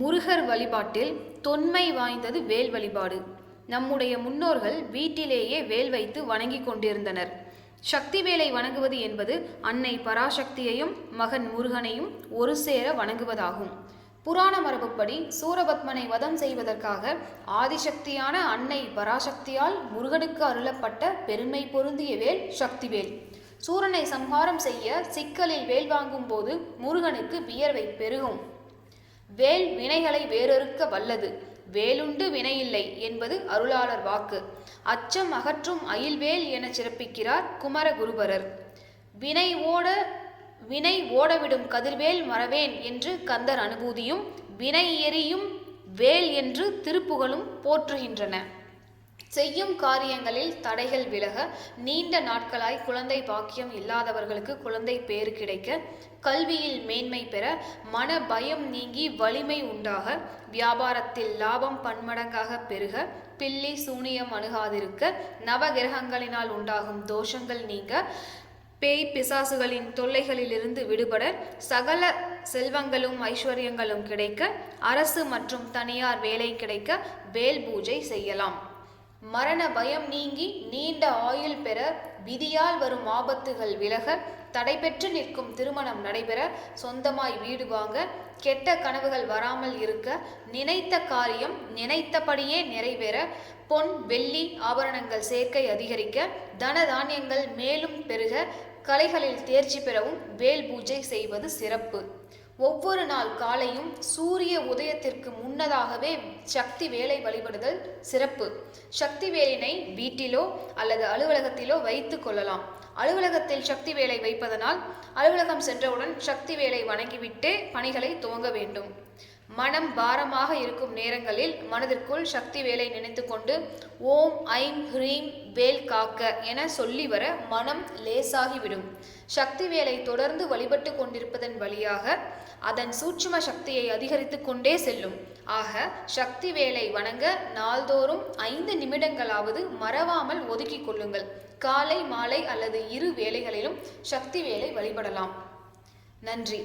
முருகர் வழிபாட்டில் தொன்மை வாய்ந்தது வேல் வழிபாடு. நம்முடைய முன்னோர்கள் வீட்டிலேயே வேல் வைத்து வணங்கிக் கொண்டிருந்தனர். சக்தி வேலை வணங்குவது என்பது அன்னை பராசக்தியையும் மகன் முருகனையும் ஒரு சேர வணங்குவதாகும். புராண மரபுப்படி சூரபத்மனை வதம் செய்வதற்காக ஆதிசக்தியான அன்னை பராசக்தியால் முருகனுக்கு அருளப்பட்ட பெருமை பொருந்திய வேல் சக்திவேல் சூரனை சம்ஹாரம் செய்ய சிக்கலில் வேல் வாங்கும் போது முருகனுக்கு வியர்வை பெருகும். வேல் வினைகளை வேறொருக்க வல்லது. வேலுண்டு வினையில்லை என்பது அருளாளர் வாக்கு. அச்சம் அகற்றும் அயில்வேல் என சிறப்பிக்கிறார் குமரகுருபரர். வினை ஓட வினை ஓடவிடும் கதிர்வேல் மறவேன் என்று கந்தர் அனுபூதியும் வினை எரியும் வேல் என்று திருப்புகழும் போற்றுகின்றன. செய்யும் காரியங்களில் தடைகள் விலக நீண்ட நாட்களாய் குழந்தை பாக்கியம் இல்லாதவர்களுக்கு குழந்தை பேர் கிடைக்க கல்வியில் மேன்மை பெற மன பயம் நீங்கி வலிமை உண்டாக வியாபாரத்தில் லாபம் பன்மடங்காக பெருக பில்லி சூனியம் அணுகாதிருக்க நவகிரகங்களினால் உண்டாகும் தோஷங்கள் நீங்க பேய் பிசாசுகளின் தொல்லைகளிலிருந்து விடுபட சகல செல்வங்களும் ஐஸ்வர்யங்களும் கிடைக்க அரசு மற்றும் தனியார் வேலை கிடைக்க வேல் பூஜை செய்யலாம். மரண பயம் நீங்கி நீண்ட ஆயுள் பெற விதியால் வரும் ஆபத்துகள் விலக தடைபெற்று நிற்கும் திருமணம் நடைபெற சொந்தமாய் வீடு வாங்க கெட்ட கனவுகள் வராமல் இருக்க நினைத்த காரியம் நினைத்தபடியே நிறைவேற பொன் வெள்ளி ஆபரணங்கள் சேர்க்கை அதிகரிக்க தன தானியங்கள் மேலும் பெருக கலைகளில் தேர்ச்சி பெறவும் வேல் பூஜை செய்வது சிறப்பு. ஒவ்வொரு நாள் காலையும் சூரிய உதயத்திற்கு முன்னதாகவே சக்தி வேலை வழிபடுதல் சிறப்பு. சக்தி வேலினை வீட்டிலோ அல்லது அலுவலகத்திலோ வைத்து கொள்ளலாம். அலுவலகத்தில் சக்தி வேலை வைப்பதனால் அலுவலகம் சென்றவுடன் சக்தி வேலை வணங்கிவிட்டு பணிகளை துவங்க வேண்டும். மனம் பாரமாக இருக்கும் நேரங்களில் மனதிற்குள் சக்தி வேலை நினைத்து கொண்டு ஓம் ஐம் ஹ்ரீம் வேல் காக்க என சொல்லி வர மனம் லேசாகிவிடும். சக்தி வேலை தொடர்ந்து வழிபட்டு கொண்டிருப்பதன் வழியாக அதன் சூட்சும சக்தியை அதிகரித்து கொண்டே செல்லும். ஆக சக்தி வேலை வணங்க நாள்தோறும் ஐந்து நிமிடங்களாவது மறவாமல் ஒதுக்கிக் கொள்ளுங்கள். காலை மாலை அல்லது இரு வேலைகளிலும் சக்தி வேலை வழிபடலாம். நன்றி.